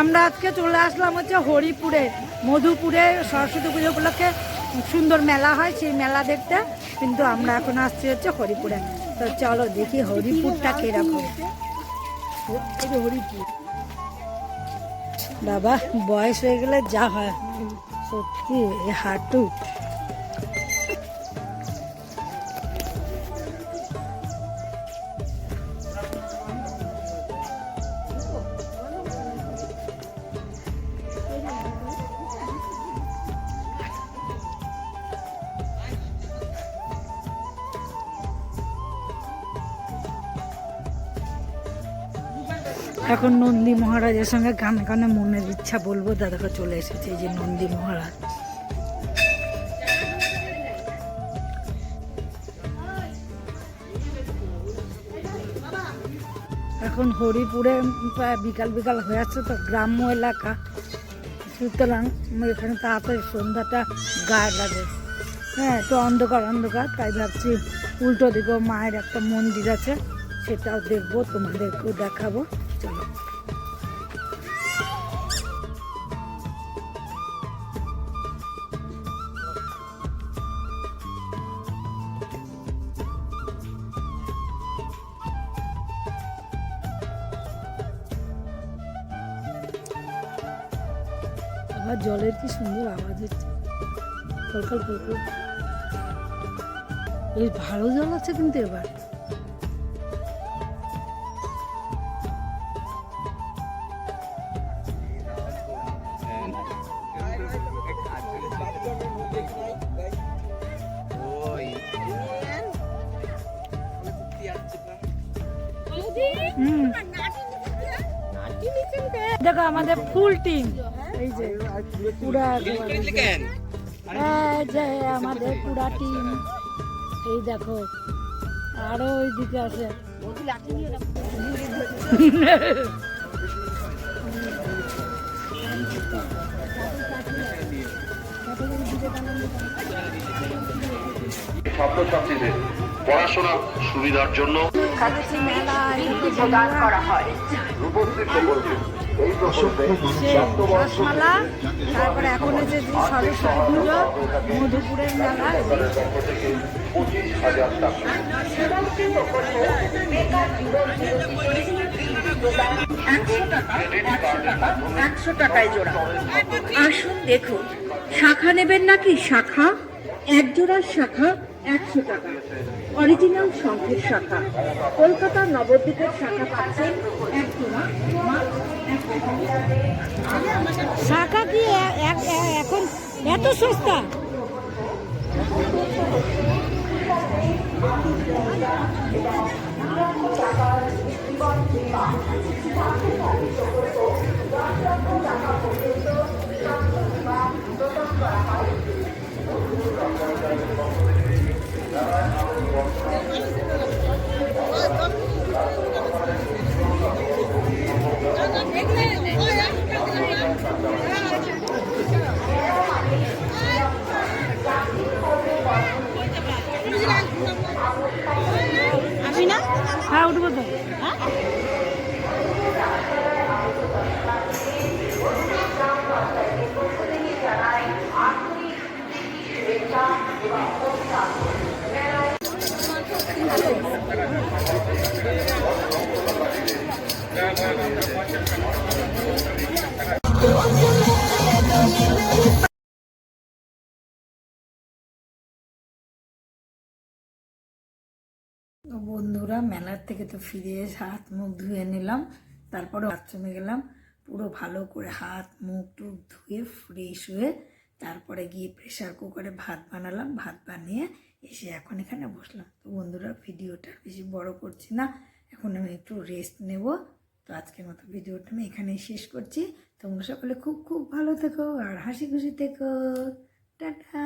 আমরা আজকে চলে আসলাম হচ্ছে হরিপুরে, মধুপুরে সরস্বতী পুজো উপলক্ষে। সুন্দর মেলা হয় সেই মেলা দেখতে, কিন্তু আমরা এখন আসছি হচ্ছে হরিপুরে। তো চলো দেখি হরিপুরটা কীরকম। বাবা, বয়স হয়ে গেলে যা হয়। সত্যি হাঁটু। এখন নন্দী মহারাজের সঙ্গে গানে গানে মনের ইচ্ছা বলব দাদাকে চলে এসেছে যে নন্দী মহারাজ। এখন হরিপুরে প্রায় বিকাল বিকাল হয়ে যাচ্ছে তো, গ্রাম্য এলাকা। সুতরাং এখানে তাড়াতাড়ি সন্ধ্যাটা গায়ে লাগে। হ্যাঁ তো অন্ধকার অন্ধকার, তাই ভাবছি উল্টো দিকেও মায়ের একটা মন্দির আছে, সেটাও দেখব, তোমাদেরকেও দেখাবো। আবার জলের কি সুন্দর আওয়াজ হচ্ছে। কলকল। বেশ ভালো জল আছে কিন্তু এবার। দেখো, আমাদের ফুল টিম এই যে, পুরা এই যে আমাদের পুরা টিম এই দেখো, আরও ওই দিকে আছে। ছাত্রছাত্রীদের পড়াশোনার সুবিধার জন্য কাছে মেলা এদিকে প্রদান করা হয় রূপশ্রী প্রকল্পে এই প্রকল্পে রসমালা তারপরে এখন যে সরস্বতী পুজো মধুপুরের মেলা সরকারের পঁচিশ টাকা একশো টাকায় জোড়া। আসুন দেখুন শাখা নেবেন নাকি শাখা? এক জোড়ার শাখা একশো টাকা। অরিজিনাল শঙ্খের শাখা। কলকাতা নবদ্বীপের শাখা পাচ্ছেন এক জোড়া মাত্র 100 টাকা। শাখা কি এখন এত সস্তা? হ্যাঁ উঠবো তো। বন্ধুরা, মেলার থেকে তো ফিরে এসে হাত মুখ ধুয়ে নিলাম, তারপরে বাথরুমে গেলাম। পুরো ভালো করে হাত মুখ টুক ধুয়ে ফ্রেশ হয়ে তারপরে গিয়ে প্রেশার কুকারে ভাত বানালাম। ভাত বানিয়ে এসে এখন এখানে বসলাম। তো বন্ধুরা, ভিডিওটা বেশি বড় করছি না। এখন আমি একটু রেস্ট নেব। তো আজকের মতো ভিডিওটা আমি এখানেই শেষ করছি। তোমরা সকলে খুব খুব ভালো থেকো আর হাসি খুশি থেকো। টাটা।